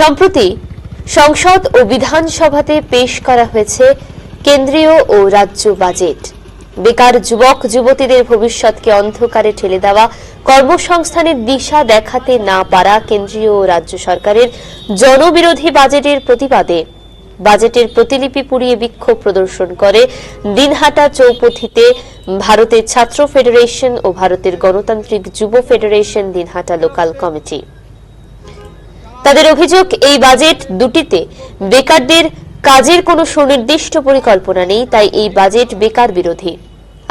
সম্প্রতি সংসদ ও বিধানসভাতে পেশ করা হয়েছে কেন্দ্রীয় ও রাজ্য বাজেট। বেকার যুবক, যুবতীদের ভবিষ্যৎকে অন্ধকারে ঠেলে দেওয়া, কর্মসংস্থানের দিশা দেখাতে না পারা কেন্দ্রীয় ও রাজ্য সরকারের জনবিরোধী বাজেটের প্রতিবাদে বাজেটের প্রতিলিপি পুড়িয়ে বিক্ষোভ প্রদর্শন করে দিনহাটা চৌপথিতে ভারতের ছাত্র ফেডারেশন ও ভারতের গণতান্ত্রিক যুব ফেডারেশন দিনহাটা লোকাল কমিটি। তাদের অভিযোগ, এই বাজেট দুটিতে বেকারদের কাজের কোনো সুনির্দিষ্ট পরিকল্পনা নেই, তাই এই বাজেট বেকার বিরোধী।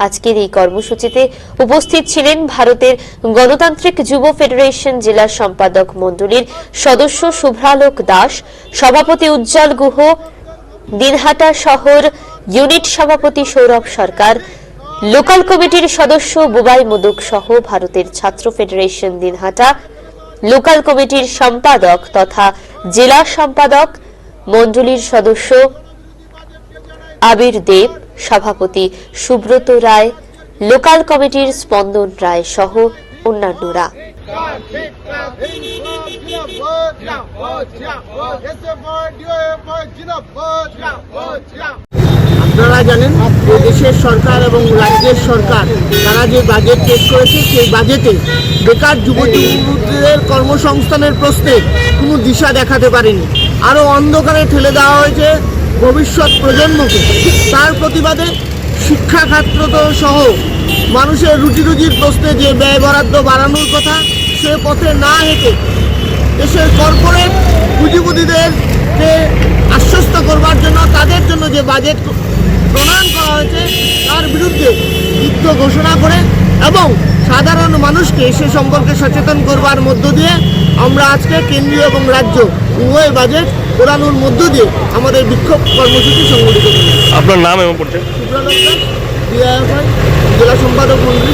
আজকের এই কর্মসূচিতে উপস্থিত ছিলেন ভারতের গণতান্ত্রিক যুব ফেডারেশন জেলা সম্পাদক মণ্ডলীর সদস্য শুভ্রালোক দাস, সভাপতি উজ্জ্বল গুহ, দিনহাটা শহর ইউনিট সভাপতি সৌরভ সরকার, লোকাল কমিটির সদস্য বুবাই মুদুক সহ ভারতের ছাত্র ফেডারেশন দিনহাটা লোকাল কমিটির সম্পাদক তথা জেলা সম্পাদক, মণ্ডলীর সদস্য আবির দেব, সভাপতি সুব্রত রায়, লোকাল কমিটির স্পন্দন রায় সহ অন্যান্যরা। আপনারা জানেন যে দেশের সরকার এবং রাজ্যের সরকার, তারা যে বাজেট পেশ করেছে, সেই বাজেটে বেকার যুবতীদের কর্মসংস্থানের প্রশ্নে কোনো দিশা দেখাতে পারেনি। আরও অন্ধকারে ঠেলে দেওয়া হয়েছে ভবিষ্যৎ প্রজন্মকে। তার প্রতিবাদে শিক্ষা খাত্র সহ মানুষের রুটি রুজির প্রশ্নে যে ব্যয় বরাদ্দ বাড়ানোর কথা, সে পথে না হেঁটে দেশের কর্পোরেট পুঁজিপতিদেরকে আশ্বস্ত করবার জন্য, তাদের জন্য যে বাজেট প্রণয়ন করা হয়েছে তার বিরুদ্ধে যুদ্ধ ঘোষণা করে এবং সাধারণ মানুষকে সে সম্পর্কে সচেতন করবার মধ্য দিয়ে আমরা আজকে কেন্দ্রীয় এবং রাজ্য উভয় বাজেট পোড়ানোর মধ্য দিয়ে আমাদের বিক্ষোভ কর্মসূচি সংগঠিত করি আপনার নাম এবং পরিচয়? জেলা সম্পাদক মন্ডলী